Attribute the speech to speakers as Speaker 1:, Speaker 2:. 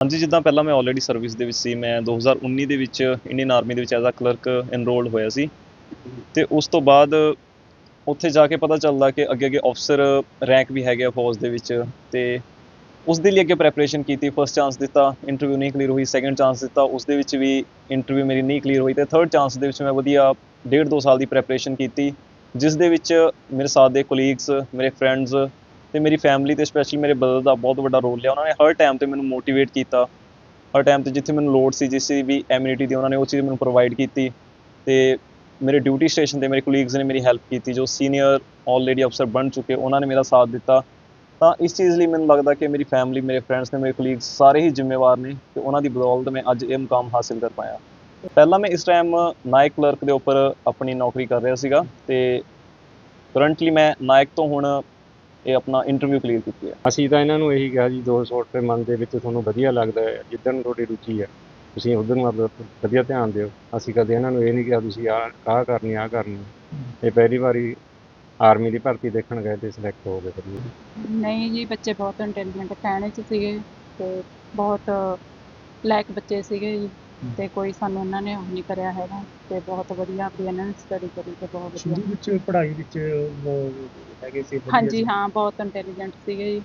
Speaker 1: ਹਾਂਜੀ, ਜਿੱਦਾਂ ਪਹਿਲਾਂ ਮੈਂ ਆਲਰੇਡੀ ਸਰਵਿਸ ਦੇ ਵਿੱਚ ਸੀ, ਮੈਂ 2019 ਦੇ ਵਿੱਚ ਇੰਡੀਅਨ ਆਰਮੀ ਦੇ ਵਿੱਚ ਐਜ਼ ਅ ਕਲਰਕ ਐਨਰੋਲਡ ਹੋਇਆ ਸੀ ਤੇ ਉਸ ਤੋਂ ਬਾਅਦ ਉੱਥੇ ਜਾ ਕੇ ਪਤਾ ਚੱਲਦਾ ਕਿ ਅੱਗੇ ਅੱਗੇ ਅਫਸਰ ਰੈਂਕ ਵੀ ਹੈਗੇ ਆ ਫੌਜ ਦੇ ਵਿੱਚ ਤੇ ਉਸ ਦੇ ਲਈ ਅੱਗੇ ਪ੍ਰੈਪਰੇਸ਼ਨ ਕੀਤੀ ਫਸਟ ਚਾਂਸ ਦਿੱਤਾ ਇੰਟਰਵਿਊ ਨਹੀਂ ਕਲੀਅਰ ਹੋਈ ਸੈਕੰਡ ਚਾਂਸ ਦਿੱਤਾ, ਉਸ ਦੇ ਵਿੱਚ ਵੀ ਇੰਟਰਵਿਊ ਮੇਰੀ ਨਹੀਂ ਕਲੀਅਰ ਹੋਈ ਤੇ ਥਰਡ ਚਾਂਸ ਦੇ ਵਿੱਚ ਮੈਂ ਵਧੀਆ ਡੇਢ ਦੋ ਸਾਲ ਦੀ ਪ੍ਰੈਪਰੇਸ਼ਨ ਕੀਤੀ, ਜਿਸ ਦੇ ਵਿੱਚ ਮੇਰੇ ਸਾਥ ਦੇ ਕੋਲੀਗਸ ਮੇਰੇ ਫਰੈਂਡਸ ਤੇ ਮੇਰੀ ਫੈਮਿਲੀ ਤੇ ਸਪੈਸ਼ਲੀ ਮੇਰੇ ਬ੍ਰਦਰ ਦਾ ਬਹੁਤ ਵੱਡਾ ਰੋਲ ਲਿਆ। ਉਹਨਾਂ ਨੇ ਹਰ ਟਾਈਮ ਤੇ ਮੈਨੂੰ ਮੋਟੀਵੇਟ ਕੀਤਾ। ਹਰ ਟਾਈਮ ਤੇ ਜਿੱਥੇ ਮੈਨੂੰ ਲੋੜ ਸੀ, ਜਿਸ ਵੀ ਐਮਿਨਿਟੀ ਦੀ, ਉਹਨਾਂ ਨੇ ਉਹ ਚੀਜ਼ ਮੈਨੂੰ ਪ੍ਰੋਵਾਈਡ ਕੀਤੀ। ਤੇ ਮੇਰੇ ਡਿਊਟੀ ਸਟੇਸ਼ਨ ਤੇ ਮੇਰੇ ਕੋਲੀਗਸ ਨੇ ਮੇਰੀ ਹੈਲਪ ਕੀਤੀ, ਜੋ ਸੀਨੀਅਰ ਆਲਰੇਡੀ ਅਫਸਰ ਬਣ ਚੁੱਕੇ, ਉਹਨਾਂ ਨੇ ਮੇਰਾ ਸਾਥ ਦਿੱਤਾ। ਤਾਂ ਇਸ ਚੀਜ਼ ਲਈ ਮੈਨੂੰ ਲੱਗਦਾ ਕਿ ਮੇਰੀ ਫੈਮਿਲੀ ਮੇਰੇ ਫਰੈਂਡਸ ਨੇ, ਮੇਰੇ ਕੋਲੀਗਸ ਸਾਰੇ ਹੀ ਜ਼ਿੰਮੇਵਾਰ ਨੇ ਤੇ ਉਹਨਾਂ ਦੀ ਬਦੌਲਤ ਮੈਂ ਅੱਜ ਇਹ ਮੁਕਾਮ ਹਾਸਿਲ ਕਰ ਪਾਇਆ। ਪਹਿਲਾਂ ਮੈਂ ਇਸ ਟਾਈਮ ਨਾਇਕ ਕਲਰਕ ਦੇ ਉੱਪਰ ਆਪਣੀ ਨੌਕਰੀ ਕਰ ਰਿਹਾ ਸੀਗਾ ਤੇ ਕਰੰਟਲੀ ਮੈਂ ਨਾਇਕ ਤੋਂ ਹੁਣ ਇਹ ਆਪਣਾ ਇੰਟਰਵਿਊ ਕਲੀਅਰ ਕੀਤੀ ਹੈ।
Speaker 2: ਅਸੀਂ ਤਾਂ ਇਹਨਾਂ ਨੂੰ ਇਹੀ ਕਿਹਾ ਜੀ 200 ਰੁਪਏ ਮੰਨ ਦੇ ਵਿੱਚ ਤੁਹਾਨੂੰ ਵਧੀਆ ਲੱਗਦਾ ਹੈ ਜਿੱਦਣ ਤੁਹਾਡੀ ਰੁਚੀ ਹੈ ਤੁਸੀਂ ਉਧਰ ਆਪਦਾ ਵਧੀਆ ਧਿਆਨ ਦਿਓ। ਅਸੀਂ ਕਦੇ ਇਹਨਾਂ ਨੂੰ ਇਹ ਨਹੀਂ ਕਿਹਾ ਤੁਸੀਂ ਆਹ ਆਹ ਕਰਨੀ ਆਹ ਕਰਨੀ। ਇਹ ਪਹਿਲੀ ਵਾਰੀ ਆਰਮੀ ਦੀ ਭਰਤੀ ਦੇਖਣ ਗਏ ਤੇ ਸਿਲੈਕਟ ਹੋ ਗਏ ਫਿਰ
Speaker 3: ਨਹੀਂ ਜੀ ਬੱਚੇ ਬਹੁਤ ਇੰਟੈਲੀਜੈਂਟ ਕਹਿਣੇ ਚ ਸੀਗੇ ਤੇ ਬਹੁਤ ਲਾਇਕ ਬੱਚੇ ਸੀਗੇ ਜੀ। ਤੇ ਕੋਈ ਸਾਨੂੰ ਉਹਨਾਂ ਨੇ ਉਹ ਨਹੀਂ ਕਰਿਆ ਹੈਗਾ ਤੇ ਬਹੁਤ ਵਧੀਆ ਆਪਣੀ ਇਹਨਾਂ ਨੇ ਸਟੱਡੀ ਕਰੀ ਤੇ ਬਹੁਤ
Speaker 4: ਸ਼ੁਰੂ
Speaker 3: ਵਧੀਆ
Speaker 4: ਵਿੱਚ ਪੜ੍ਹਾਈ ਵਿੱਚ ਉਹ ਹੈਗੇ ਸੀ ਵਧੀਆ
Speaker 3: ਹਾਂਜੀ ਹਾਂ ਬਹੁਤ ਇੰਟੈਲੀਜੈਂਟ ਸੀਗੇ ਜੀ।